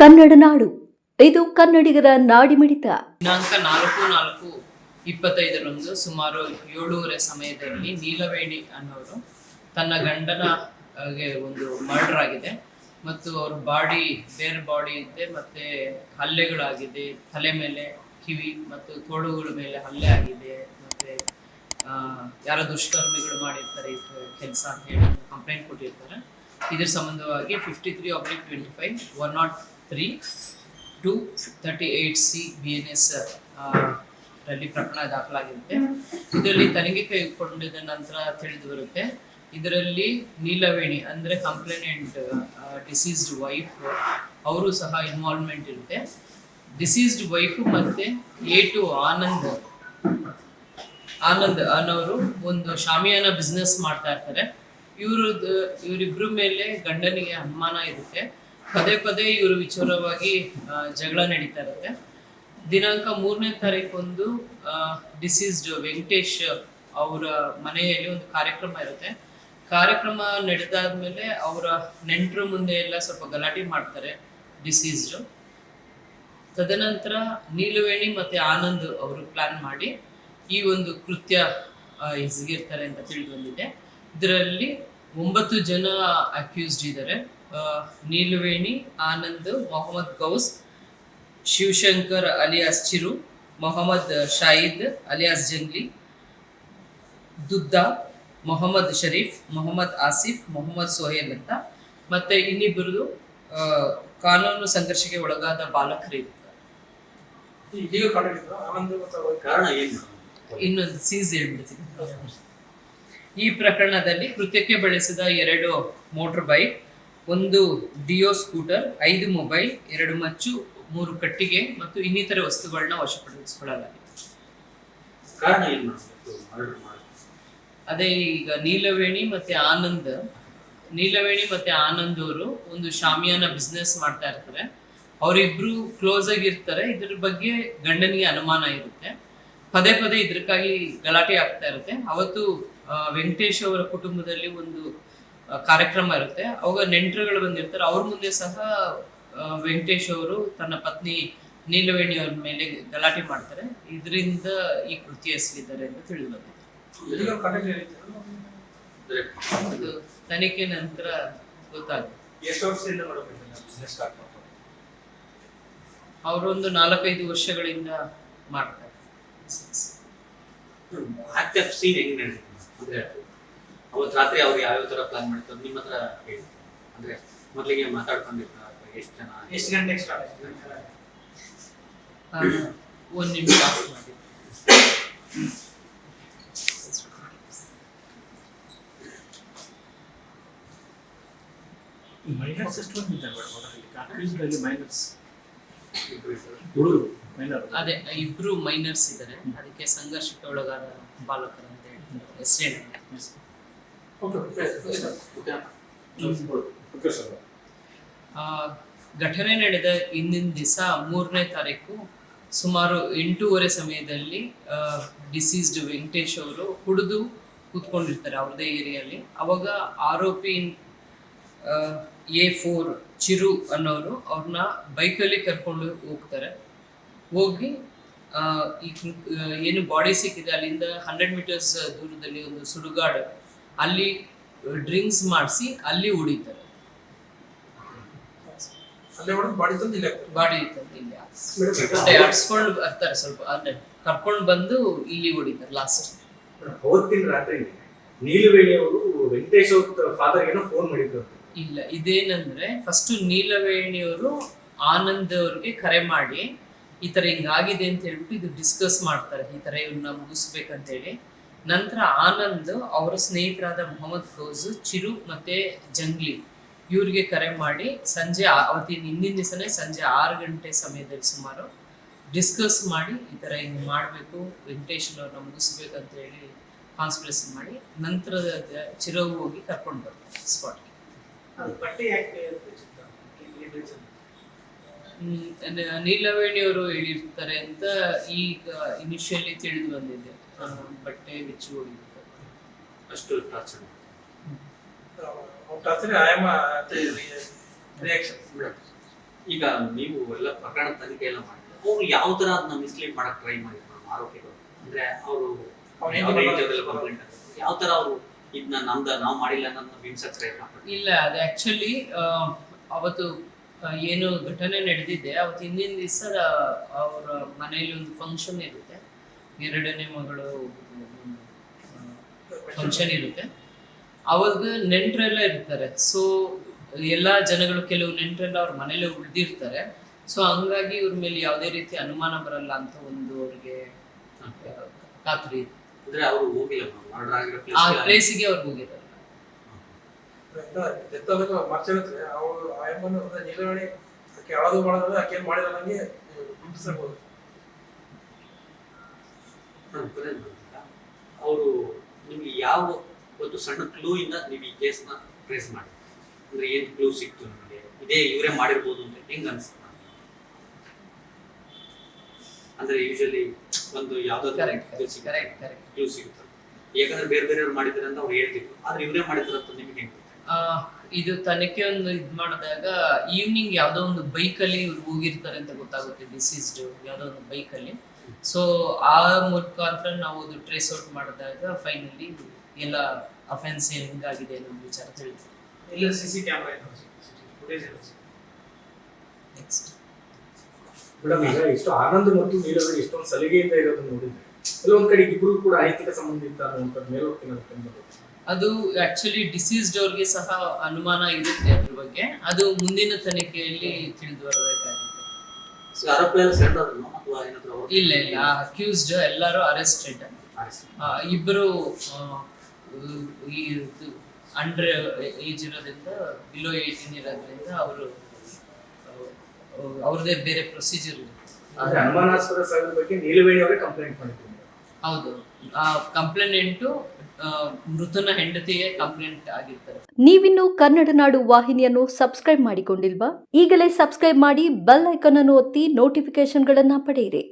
ಕನ್ನಡ ನಾಡು. ಇದು ಕನ್ನಡಿಗರ ನಾಡಿಮಿಡಿತ ದಿನಾಂಕ ನಾಲ್ಕು ನಾಲ್ಕು ಇಪ್ಪತ್ತೈದರಂದು ಸುಮಾರು ಏಳೂವರೆ ಸಮಯದಲ್ಲಿ ನೀಲವೇಣಿ ಅನ್ನೋರು ತನ್ನ ಗಂಡನ ಒಂದು ಮರ್ಡರ್ ಆಗಿದೆ. ಮತ್ತು ಅವ್ರ ಬಾಡಿ ಬೇರೆ ಬಾಡಿ ಇದೆ, ಮತ್ತೆ ಹಲ್ಲೆಗಳಾಗಿದೆ, ತಲೆ ಮೇಲೆ ಕಿವಿ ಮತ್ತು ತೋಳುಗಳ ಮೇಲೆ ಹಲ್ಲೆ ಆಗಿದೆ, ಮತ್ತೆ ಯಾರ ದುಷ್ಕರ್ಮಿಗಳು ಮಾಡಿರ್ತಾರೆ ಕೆಲಸ ಅಂತ ಹೇಳಿ ಕಂಪ್ಲೇಂಟ್ ಕೊಟ್ಟಿರ್ತಾರೆ. ಇದ್ರ ಸಂಬಂಧವಾಗಿ fifty three oblique twenty five one naught three two thirty eight C B N S ರಲ್ಲಿ ಪ್ರಕರಣ ದಾಖಲಾಗಿರುತ್ತೆ. ಇದರಲ್ಲಿ ತನಿಖೆ ಕೈಗೊಂಡಿದ ನಂತರ ತಿಳಿದು ಬರುತ್ತೆ. ಇದರಲ್ಲಿ ನೀಲವೇಣಿ ಅಂದ್ರೆ ಕಂಪ್ಲೇನೆಂಟ್ ಡಿಸೀಸ್ಡ್ ವೈಫ್ ಅವರು ಸಹ ಇನ್ವಾಲ್ವ್ಮೆಂಟ್ ಇರುತ್ತೆ. ಡಿಸೀಸ್ಡ್ ವೈಫ್ ಮತ್ತೆ ಎ ಟು ಆನಂದ್ ಆನಂದ್ ಅನ್ನೋರು ಒಂದು ಶಾಮಿಯಾನ ಬಿಸ್ನೆಸ್ ಮಾಡ್ತಾ ಇರ್ತಾರೆ. ಇವ್ರದ್ದು ಇವರಿಬ್ಬರ ಮೇಲೆ ಗಂಡನಿಗೆ ಅನುಮಾನ ಇರುತ್ತೆ. ಪದೇ ಪದೇ ಇವರ ವಿಚಾರವಾಗಿ ಜಗಳ ನಡೀತಾ ಇರುತ್ತೆ. ದಿನಾಂಕ ಮೂರನೇ ತಾರೀಕೊಂದು ಡಿಸೀಸ್ಡ್ ವೆಂಕಟೇಶ್ ಅವರ ಮನೆಯಲ್ಲಿ ಒಂದು ಕಾರ್ಯಕ್ರಮ ಇರುತ್ತೆ. ಕಾರ್ಯಕ್ರಮ ನಡೆದಾದ್ಮೇಲೆ ಅವರ ನೆಂಟರ ಮುಂದೆ ಎಲ್ಲ ಸ್ವಲ್ಪ ಗಲಾಟೆ ಮಾಡ್ತಾರೆ ಡಿಸೀಸ್ಡ್ ತದನಂತರ ನೀಲವೇಣಿ ಮತ್ತೆ ಆನಂದ್ ಅವರು ಪ್ಲಾನ್ ಮಾಡಿ ಈ ಒಂದು ಕೃತ್ಯ ಎಸಗಿರ್ತಾರೆ ಅಂತ ತಿಳಿದು ಬಂದಿದೆ. ಇದರಲ್ಲಿ ಒಂಬತ್ತು ಜನ ಅಕ್ಯೂಸ್ಡ್ ಇದ್ದಾರೆ. Neelaveni Anand Mohammed Gauss Shivashankar alias Chiru Mohammed Shahid alias Jungli ದುದ್ದಾ Mohammed Sharif Mohammed Asif Mohammed Sohail ಅಂತ. ಮತ್ತೆ ಇನ್ನಿಬ್ಬರದು ಕಾನೂನು ಸಂಘರ್ಷಕ್ಕೆ ಒಳಗಾದ ಬಾಲಕರು ಇರ್ತಾರೆ ಈಗ ಕಂಡಿದ್ರು ಆನಂದ್ ಕಾರಣ ಏನು? ಇನ್ನೊಂದು ಸೀಸ್ ಹೇಳ್ಬಿಡ್ತೀನಿ. ಈ ಪ್ರಕರಣದಲ್ಲಿ ಕೃತ್ಯಕ್ಕೆ ಬಳಸಿದ ಎರಡು ಮೋಟರ್ ಬೈಕ್ ಒಂದು ಡಿಯೋ ಸ್ಕೂಟರ್ ಐದು ಮೊಬೈಲ್ ಎರಡು ಮಚ್ಚು ಮೂರು ಕಟ್ಟಿಗೆ ಮತ್ತು ಇನ್ನಿತರ ವಸ್ತುಗಳನ್ನ ವಶಪಡಿಸಿಕೊಳ್ಳಲಾಗಿದೆ. ಅದೇ ಈಗ ನೀಲವೇಣಿ ಮತ್ತೆ ಆನಂದ್ ನೀಲವೇಣಿ ಮತ್ತೆ ಆನಂದ್ ಅವರು ಒಂದು ಶಾಮಿಯಾನ ಬಿಸ್ನೆಸ್ ಮಾಡ್ತಾ ಇರ್ತಾರೆ. ಅವರಿಬ್ರು ಕ್ಲೋಸ್ ಆಗಿರ್ತಾರೆ ಇದ್ರ ಬಗ್ಗೆ ಗಂಡನಿಗೆ ಅನುಮಾನ ಇರುತ್ತೆ. ಪದೇ ಪದೇ ಇದಕ್ಕಾಗಿ ಗಲಾಟೆ ಆಗ್ತಾ ಇರುತ್ತೆ. ಅವತ್ತು ವೆಂಕಟೇಶ್ ಅವರ ಕುಟುಂಬದಲ್ಲಿ ಒಂದು ಕಾರ್ಯಕ್ರಮ ಇರುತ್ತೆ. ಅವಾಗ ನೆಂಟರುಗಳು ಬಂದಿರ್ತಾರೆ. ಅವ್ರ ಮುಂದೆ ಸಹ ವೆಂಕಟೇಶ್ ಅವರು ತನ್ನ ಪತ್ನಿ ನೀಲವೇಣಿ ಅವ್ರ ಮೇಲೆ ಗಲಾಟೆ ಮಾಡ್ತಾರೆ. ಇದರಿಂದ ಈ ಕೃತಿ ಎಸಗಿದ್ದಾರೆ ಅಂತ ತಿಳಿದು ಬಂದಿದೆ ತನಿಖೆ ನಂತರ ಗೊತ್ತಾಗುತ್ತೆ. ಅವರೊಂದು ನಾಲ್ಕೈದು ವರ್ಷಗಳಿಂದ ಮಾಡ್ತಾರೆ. ಅವತ್ತು ರಾತ್ರಿ ಅವ್ರು ಯಾವ್ಯಾವ ತರ ಪ್ಲಾನ್ ಮಾಡ್ತಾರೆ ನಿಮ್ಮ ಹತ್ರ ಹೇಳಿ. ಅಂದ್ರೆ ಮೊದಲಿಗೆ ಮಾತಾಡ್ಕೊಂಡಿರ್ತಾರೆ ಎಷ್ಟು ಜನ? ಎಷ್ಟು ಗಂಟೆಗೆ ಸ್ಟಾರ್ಟ್ ಒಂದ್ ನಿಮಿಷ ಆಫ್ ಮಾಡಿ ಮೈನರ್ಸ್ ಎಷ್ಟು ಇದ್ರು. ಹುಡುಗರು ಮೈನರ್ ಅದೇ ಇಬ್ರು ಮೈನರ್ಸ್ ಇದ್ದಾರೆ ಅದಕ್ಕೆ ಸಂಘರ್ಷಕ್ಕೆ ಒಳಗಾದ ಬಾಲಕರು ಅಂತ ಹೇಳ್ತಾರೆ. ಎಸ್ ಘಟನೆ ನಡೆದ ಇಂದಿನ ದಿವಸ ಮೂರನೇ ತಾರೀಕು ಸುಮಾರು ಎಂಟೂವರೆ ಸಮಯದಲ್ಲಿ ಡಿಸೀಸ್ಡ್ ವೆಂಕಟೇಶ್ ಅವರು ಕುಡಿದು ಕೂತ್ಕೊಂಡಿರ್ತಾರೆ ಅವ್ರದೇ ಏರಿಯಲ್ಲಿ. ಅವಾಗ ಆರೋಪಿ ಎ ಫೋರ್ ಚಿರು ಅನ್ನೋರು ಅವ್ರನ್ನ ಬೈಕಲ್ಲಿ ಕರ್ಕೊಂಡು ಹೋಗ್ತಾರೆ. ಹೋಗಿ ಈ ಏನು ಬಾಡಿ ಸಿಕ್ಕಿದೆ ಅಲ್ಲಿಂದ ಹಂಡ್ರೆಡ್ ಮೀಟರ್ಸ್ ದೂರದಲ್ಲಿ ಒಂದು ಸುಡುಗಾಡು ಅಲ್ಲಿ ಡ್ರಿಂಕ್ಸ್ ಮಾಡಿಸಿ ಅಲ್ಲಿ ಉಡಿತಾರೆ. ಬಾಡಿ ತಂದು ಇಲ್ಲಿ ಆಡ್ಸ್ಕೊಂಡು ಬರ್ತಾರೆ ಸ್ವಲ್ಪ ಅಂದ್ರೆ ಕರ್ಕೊಂಡು ಬಂದು ಇಲ್ಲಿ ಹೊಡಿತಾರೆ ಲಾಸ್ಟ್ ಅವತ್ತಿನ ರಾತ್ರಿ ನೀಲವೇಣಿ ಅವರು ವೆಂಕಟೇಶ್ ಅವ್ರ ಫಾದರ್ ಏನೋ ಫೋನ್ ಮಾಡಿದ್ರು ಇಲ್ಲ ಇದೇನಂದ್ರೆ ಫಸ್ಟ್ ನೀಲವೇಣಿಯವರು ಆನಂದ್ ಅವ್ರಿಗೆ ಕರೆ ಮಾಡಿ ಈ ತರ ಹಿಂಗಾಗಿದೆ ಅಂತ ಹೇಳ್ಬಿಟ್ಟು ಇದು ಡಿಸ್ಕಸ್ ಮಾಡ್ತಾರೆ. ಈ ತರ ಇವನ್ನ ಮುಗಿಸ್ಬೇಕಂತ ಹೇಳಿ ನಂತರ ಆನಂದ್ ಅವರ ಸ್ನೇಹಿತರಾದ ಮೊಹಮ್ಮದ್ ಫೋಜ್ ಚಿರು ಮತ್ತೆ ಜಂಗ್ಲಿ ಇವರಿಗೆ ಕರೆ ಮಾಡಿ ಸಂಜೆ ಅವತ್ತಿನ ಹಿಂದಿನ ದಿವಸನೇ ಸಂಜೆ ಆರು ಗಂಟೆ ಸಮಯದಲ್ಲಿ ಸುಮಾರು ಡಿಸ್ಕಸ್ ಮಾಡಿ ಈ ಥರ ಹಿಂಗೆ ಮಾಡಬೇಕು ವೆಂಕಟೇಶ್ವರವ್ರನ್ನ ಮುಗಿಸ್ಬೇಕು ಅಂತ ಹೇಳಿ ಕಾನ್ಸ್ಪಿರಸಿ ಮಾಡಿ ನಂತರ ಚಿರವು ಹೋಗಿ ಕರ್ಕೊಂಡು ಬರ್ತಾರೆ ಸ್ಪಾಟ್ಗೆ ನೀಲವೇಣಿಯವರು ಹೇಳಿರ್ತಾರೆ ಅಂತ ಈಗ ಇನಿಷಿಯಲಿ ತಿಳಿದು ಬಂದಿದೆ. ಬಟ್ಟೆ ಬಿಚ್ಚಿ ಅಷ್ಟು ಟಾರ್ಚರ್. ಅವ್ರ ಟಾರ್ಚರ್ ಆಯಮ್ಮ ರಿಯಾಕ್ಷನ್ ಈಗ ನೀವು ಎಲ್ಲ ಪ್ರಕರಣ ತನಿಖೆ ಎಲ್ಲ ಮಾಡಿ ಅವ್ರು ಯಾವ ತರ ಅದನ್ನ ಮಿಸ್ಲೀಡ್ ಮಾಡಕ್ ಟ್ರೈ ಮಾಡಿದ್ರು ಆರೋಪಿಗಳು? ಅಂದ್ರೆ ಅವರು ಯಾವ ತರ ಅವರು ಇದನ್ನ ನಮ್ದ ನಾವು ಮಾಡಿಲ್ಲ ಬಿಂಸಕ್ ಪ್ರಯತ್ನ ಇಲ್ಲ ಅದು ಆಕ್ಚುಲಿ ಅವತ್ತು ಏನು ಘಟನೆ ನಡೆದಿದೆ ಅವತ್ತು ಹಿಂದಿನ ದಿವಸ ಅವ್ರ ಮನೆಯಲ್ಲಿ ಒಂದು ಫಂಕ್ಷನ್ ಇರುತ್ತೆ ಎರಡನೇ ಮಗಳು ಫಂಕ್ಷನ್ ಇರುತ್ತೆ. ಅವಾಗ ನೆಂಟರೆಲ್ಲ ಇರ್ತಾರೆ. ಸೊ ಎಲ್ಲ ಜನಗಳು ಕೆಲವು ನೆಂಟರೆಲ್ಲ ಅವ್ರ ಮನೇಲೆ ಉಳಿದಿರ್ತಾರೆ. ಸೊ ಹಂಗಾಗಿ ಇವ್ರ ಮೇಲೆ ಯಾವುದೇ ರೀತಿ ಅನುಮಾನ ಬರಲ್ಲ ಅಂತ ಒಂದು ಅವ್ರಿಗೆ ಖಾತ್ರಿ ಇದೆ. ಅಂದ್ರೆ ಅವರು ಹೋಗಿಲ್ಲ ಮರ್ಡರ್ ಆಗಿರೋ ಆ ಪ್ಲೇಸ್ ಪ್ಲೇಸಿಗೆ ಅವ್ರು ಹೋಗಿದ್ದಾರೆ. ಆಗಬೇಕು ಮರ್ಚಿರುತ್ತೆ ಅವಳು ನೀಲವೇಣಿ ಆಕೆ ಮಾಡೋದ್ರೆ ಮಾಡಿದ ನನಗೆ ಬಿಂಬಿಸಬಹುದು ಅವರು ನಿಮ್ಗೆ ಯಾವ ಒಂದು ಸಣ್ಣ ಕ್ಲೂ ಇಂದ ನೀವು ಈ ಕೇಸ್ನ ಟ್ರೇಸ್ ಮಾಡಿ. ಅಂದ್ರೆ ಏನ್ ಕ್ಲೂ ಸಿಕ್ತು ನಿಮಗೆ? ಇದೇ ಇವರೇ ಮಾಡಿರ್ಬೋದು ಅಂತ ಹೆಂಗ್ ಅನ್ಸುತ್ತೆ? ಅಂದ್ರೆ ಯೂಶಲಿ ಒಂದು ಯಾವ್ದಾದ್ರು ಕ್ಲೂ ಸಿಗುತ್ತೆ. ಯಾಕಂದ್ರೆ ಬೇರೆ ಬೇರೆಯವ್ರು ಮಾಡಿದ್ದಾರೆ ಅಂತ ಅವ್ರು ಹೇಳ್ತಿದ್ರು. ಆದ್ರೆ ಇವರೇ ಮಾಡಿದ್ರು ಅಂತ ನಿಮಗೆ ಹೆಂಗ್ ಆ, ಇದು ತನಿಖೆ ಒಂದು ಇದ್ ಮಾಡಿದಾಗ ಈವ್ನಿಂಗ್ ಯಾವ್ದೋ ಒಂದು ಬೈಕಲ್ಲಿ ಇವ್ರು ಹೋಗಿರ್ತಾರೆ ಅಂತ ಗೊತ್ತಾಗುತ್ತೆ ಡಿಸೀಸ್ಡ್ ಯಾವ್ದೋ ಒಂದು ಬೈಕಲ್ಲಿ ಸೊ ಆ ಮುಖಾಂತರ ನಾವು ಅದು ಟ್ರೇಸ್ ಔಟ್ ಮಾಡಿದಾಗ ಫೈನಲಿ ಎಲ್ಲ ಅಫೆನ್ಸ್ ಹೆಂಗಾಗಿದೆ ಅನ್ನೋ ವಿಚಾರ ತಿಳಿತು ಎಲ್ಲ C C camera next madam ಈಗ ಇಷ್ಟು ಆನಂದ್ ಮತ್ತು ನೀಲವೇಣಿ ಇಷ್ಟೊಂದು ಸಲಿಗೆಯಿಂದ ಇರೋದನ್ನ ನೋಡಿದ್ರೆ ಕೆಲವೊಂದ್ ಕಡೆ ಇಬ್ಬರು ಕೂಡ ಅನೈತಿಕ ಸಂಬಂಧಿತ ಅನ್ನುವಂಥದ್ದು ಮೇಲೋಗ್ತೀನಿ ಅದು ಆಕ್ಚುಲಿ ಡಿಸೀಸ್ಡ್ ಅವ್ರಿಗೆ ಸಹ ಅನುಮಾನ ಇರುತ್ತೆ ಅದ್ರ ಬಗ್ಗೆ. ಅದು ಮುಂದಿನ ತನಿಖೆಯಲ್ಲಿ ತಿಳಿದು ಬರಬೇಕಾಗುತ್ತೆ ಇಲ್ಲ ಇಲ್ಲ. ಅಕ್ಯೂಸ್ಡ್ ಎಲ್ಲರೂ ಅರೆಸ್ಟೆಡ್. ಇಬ್ಬರು ಈ ಅಂಡರ್ ಏಜ್ ಇರೋದ್ರಿಂದ ಬಿಲೋ ಏಜಿನ್ ಇರೋದ್ರಿಂದ ಅವರು ಅವ್ರದ್ದೇ ಬೇರೆ ಪ್ರೊಸೀಜರ್ ಇದೆ. ಆದ್ರೆ ಅನುಮಾನಾಸ್ಪದ ಸಾವಿನ ಬಗ್ಗೆ ನೀಲವೇಣಿ ಅವರೇ ಕಂಪ್ಲೇಂಟ್ ಮಾಡಿದ್ರು. ಹೌದು. ಆ ಕಂಪ್ಲೇಂಟು ಮೃತನ ಹೆಂಡತಿಗೆ ಕಂಪ್ಲೇಂಟ್ ಆಗಿರ್ತಾರೆ. ನೀವಿನ್ನು ಕನ್ನಡ ನಾಡು ವಾಹಿನಿಯನ್ನು ಸಬ್ಸ್ಕ್ರೈಬ್ ಮಾಡಿಕೊಂಡಿಲ್ವಾ? ಈಗಲೇ ಸಬ್ಸ್ಕ್ರೈಬ್ ಮಾಡಿ ಬೆಲ್ ಐಕಾನ್ ಅನ್ನು ಒತ್ತಿ ನೋಟಿಫಿಕೇಶನ್ಗಳನ್ನ ಪಡೆಯಿರಿ.